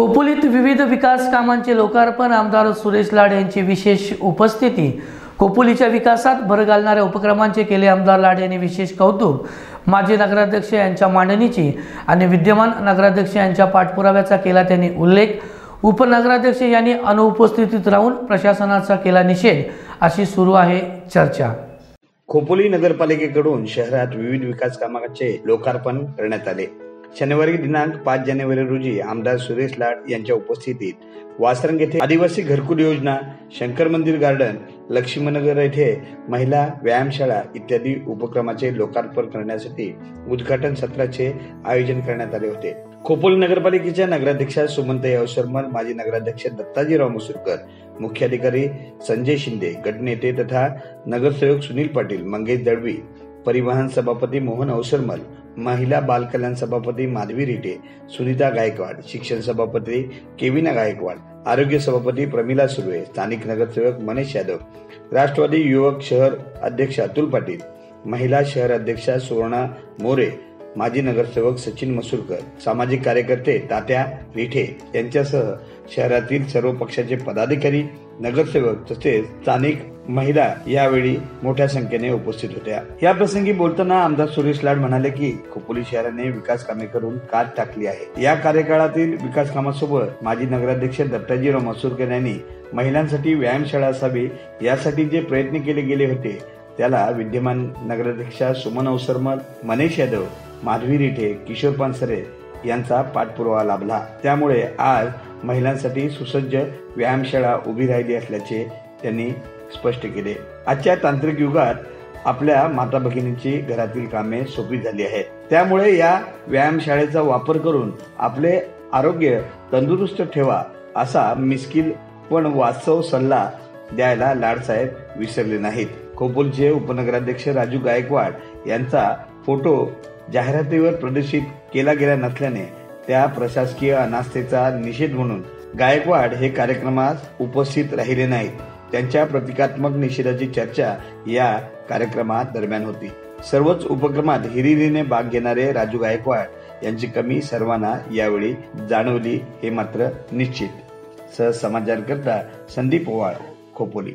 खोपोलीत विविध विकास कामांचे लोकार्पण आमदार सुरेश लाड यांची विशेष उपस्थिती. खोपोलीच्या विकासात भर घालणाऱ्या उपक्रमांचे केले आमदार लाड यांनी विशेष कौतुक. माजी नगराध्यक्ष यांच्या मांडणीची आणि विद्यमान नगराध्यक्ष यांच्या पाठपुराव्याचा केला त्यांनी उल्लेख. उपनगराध्यक्ष यांनी अनुपस्थितीत राहून प्रशासनाचा केला निषेध. अशी सुरू आहे चर्चा. खोपोली नगरपालिकेकडून शहरात विविध विकास कामांचे लोकार्पण करण्यात आले. शनिवारी दिनांक पाच जानेवारी रोजी आमदार सुरेश लाड यांच्या उपस्थितीत वासरंग येथे आदिवासी घरकुल योजना शंकर मंदिर गार्डन लक्ष्मीनगर येथे महिला व्यायामशाळा इत्यादी उपक्रमाचे लोकार्पण करण्यासाठी उद्घाटन सत्राचे आयोजन करण्यात आले होते. खोपोली नगरपालिकेच्या नगराध्यक्षा सुमंताई अवसरमल माजी नगराध्यक्ष दत्ताजीराव मुसुरकर मुख्याधिकारी संजय शिंदे गटनेते तथा नगरसेवक सुनील पाटील मंगेश दळवी परिवहन सभापती मोहन अवसरमल महिला बालकल्याण सभापती माधवी रिटे सुनीता गायकवाड शिक्षण सभापती केविना गायकवाड आरोग्य सभापती प्रमिला सुर्वे स्थानिक नगरसेवक मनीष यादव राष्ट्रवादी युवक शहर अध्यक्ष अतुल पाटील महिला शहर अध्यक्षा सुवर्णा मोरे माजी नगरसेवक सचिन मसूरकर सामाजिक कार्यकर्ते तात्या रिठे यांच्यासह शहरातील सर्व पक्षाचे पदाधिकारी नगरसेवक तसेच स्थानिक महिला यावेळी मोठ्या संख्येने उपस्थित होत्या. या प्रसंगी बोलताना आमदार सुरेश लाड म्हणाले की खोपोली शहराने विकास कामे करून कात टाकली आहे. या कार्यकाळातील विकास कामासोबत माजी नगराध्यक्ष दत्ताजीराव मसूरकर यांनी महिलांसाठी व्यायामशाळा असावी यासाठी जे प्रयत्न केले गेले होते त्याला विद्यमान नगराध्यक्षा सुमन अवसरमल मनेश यादव माधवी रिठे किशोर पानसरे यांचा पाठपुरावा लाभला. त्यामुळे आज महिलांसाठी सुसज्ज व्यायामशाळा उभी राहिली असल्याचे त्यांनी स्पष्ट केले. आजच्या तांत्रिक युगात आपल्या माता भगिनींची घरातील कामे सोपी झाली आहेत. त्यामुळे या व्यायामशाळेचा वापर करून आपले आरोग्य तंदुरुस्त ठेवा असा मिस्किल पण वास्तव सल्ला द्यायला लाडसाहेब विसरले नाहीत. खोपोलचे उपनगराध्यक्ष राजू गायकवाड यांचा फोटो जाहिरातीवर प्रदर्शित केला गेला नसल्याने त्या प्रशासकीय अनास्थेचा निषेध म्हणून गायकवाड हे कार्यक्रमास उपस्थित राहिले नाहीत. त्यांच्या प्रतिकात्मक निषेधाची चर्चा या कार्यक्रमात दरम्यान होती. सर्वच उपक्रमात हिरिरीने भाग घेणारे राजू गायकवाड यांची कमी सर्वांना यावेळी जाणवली हे मात्र निश्चित. सहज समाचारकरता संदीप ओवाळ खोपोली.